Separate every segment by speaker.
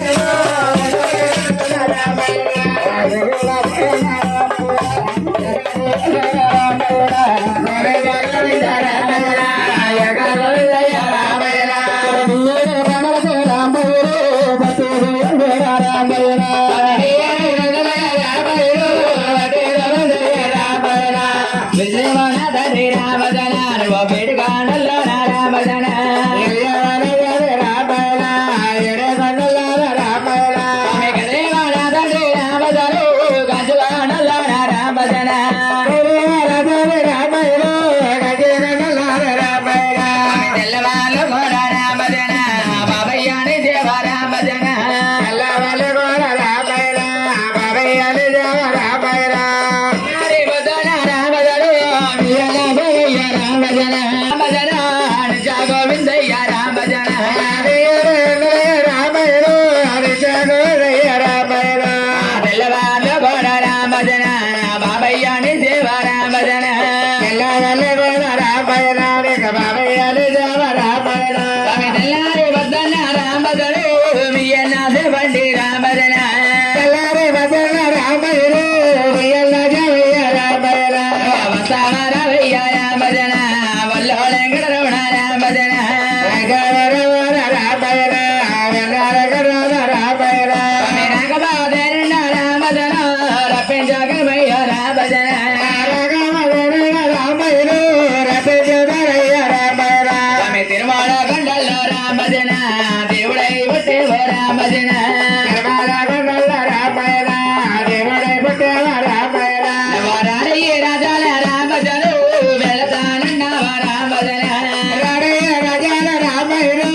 Speaker 1: Yeah.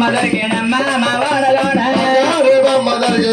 Speaker 2: மலர்கே நம்ம மாவாடலோட
Speaker 3: ரூபம் மலர்கே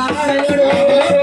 Speaker 2: பாடல்களோ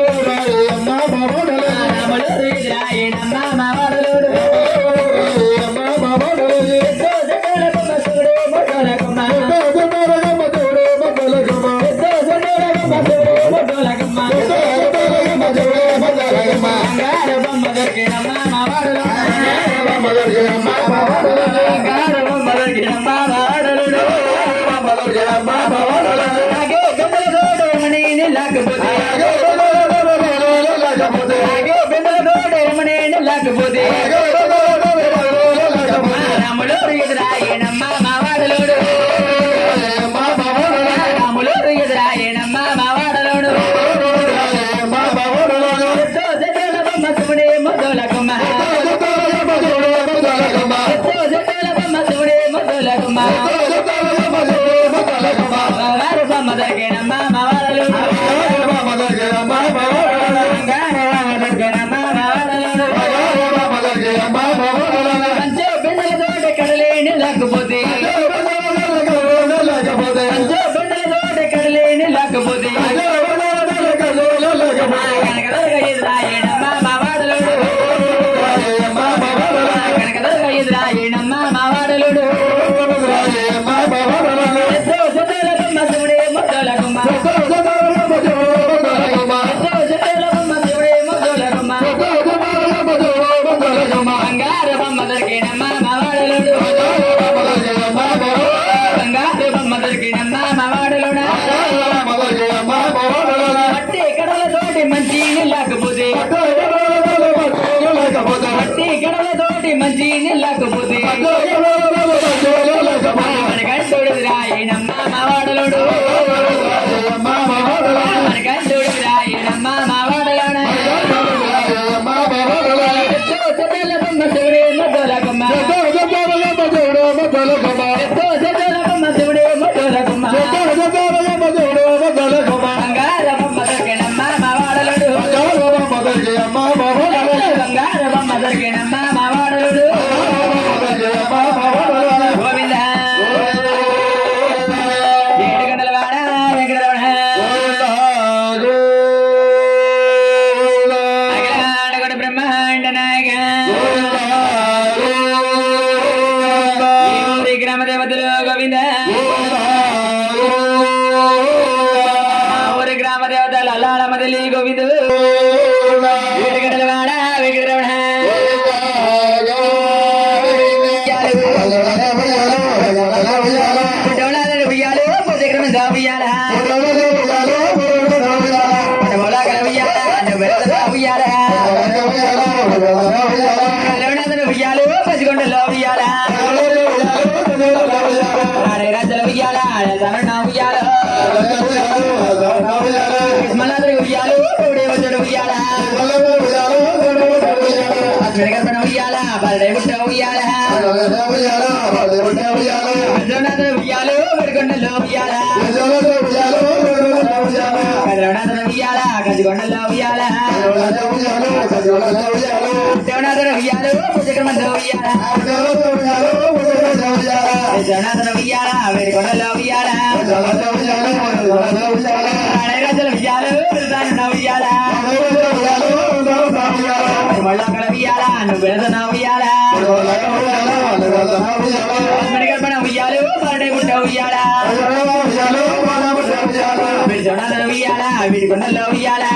Speaker 2: I'm I'm గజగొండలో ఉయ్యాల దేవనాథన ఉయ్యాలు పుజకమంలో ఉయ్యాల జనాథన ఉయ్యాల వేడిగొండలో ఉయ్యాల రాణరాజుల ఉయ్యాలు వృధానున్న ఉయ్యాల మళ్ళా కడ ఉయ్యాల నువ్వు వెళదన ఉయ్యాల ఉయ్యాలు పాడేగుంట ఉయ్యాలా జొడలో ఉయ్యాలా విడిగుండలో ఉయ్యాలా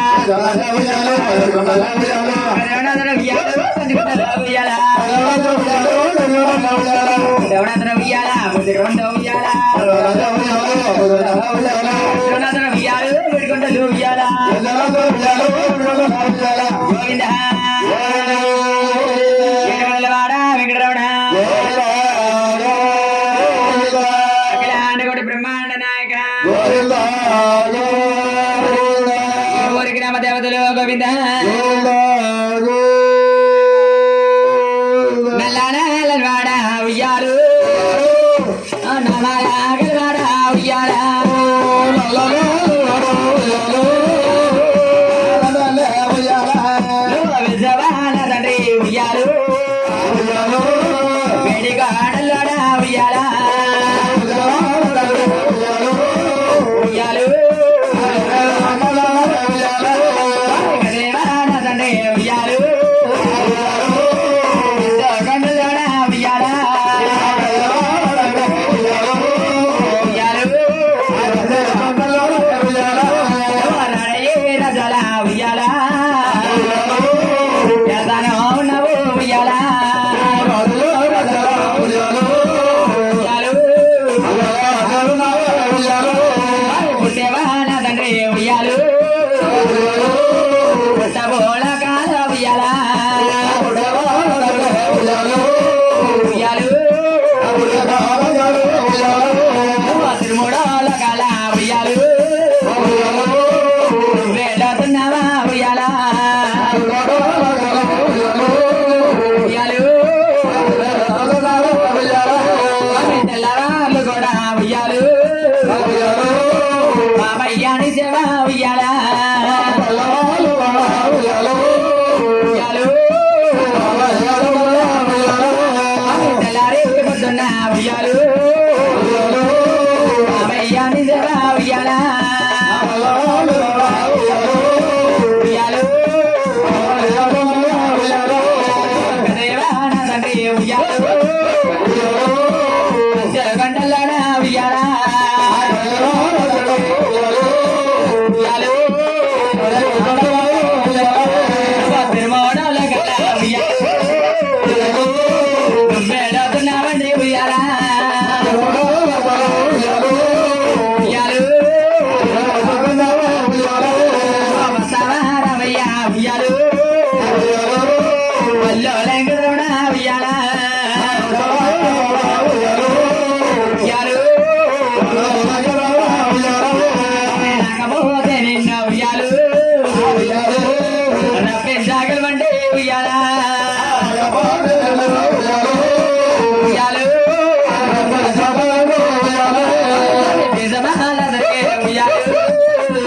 Speaker 2: గోవింద. Yeah.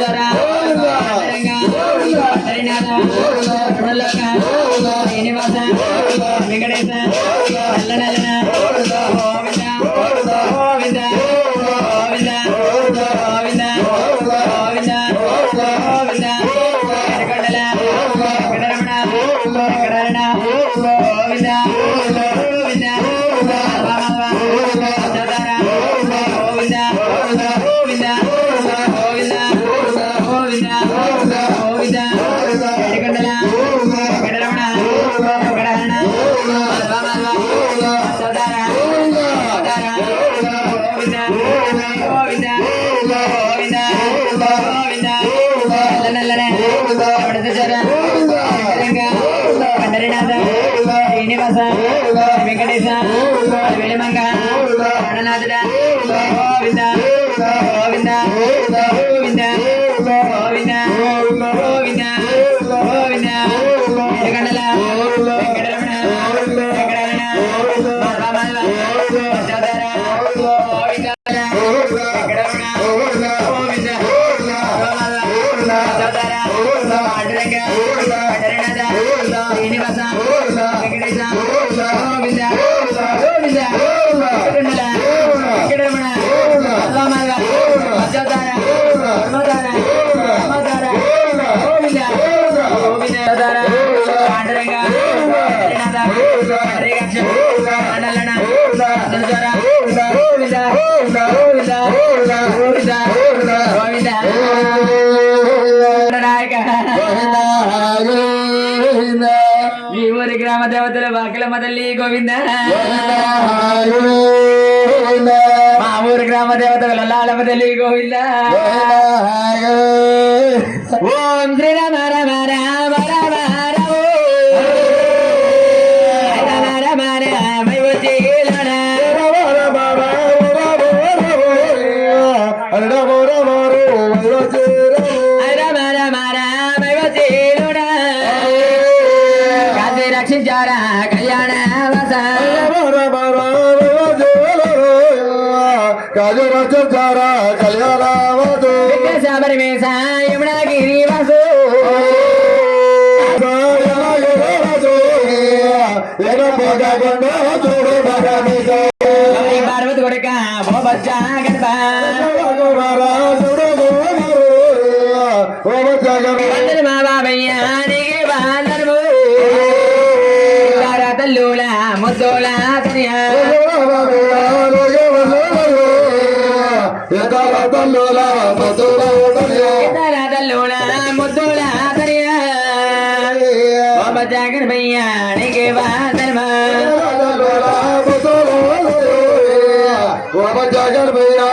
Speaker 2: জোড়া గోవిందా గోవిందా మీ ఊరి గ్రామ దేవతల వాకలమ్మ తల్లి గోవింద. మా ఊరి గ్రామ దేవతల లల్లాలమ్మ తల్లి గోవింద. ఓం శ్రీ రామ రామ రామ.
Speaker 3: కాజు రాజు జారా కళ్యాణవదు
Speaker 2: శబరిమే సాయముడ గిరి వసు పార్వతి కొడుక ఓ బచ్చా గణపా
Speaker 3: ఓ బచ్చా గణపా
Speaker 2: మా బాబయ్యా నీకే బాధర్ము తల్లుల ముద్దుల తరియా
Speaker 3: బండోలా బతులా ఓటరియా
Speaker 2: దరదలోలా ముద్దులా దరియా బాబా జాగర్ భయ్యా నికే వాదర్మా
Speaker 3: దరదలోలా బతులా భయ్యా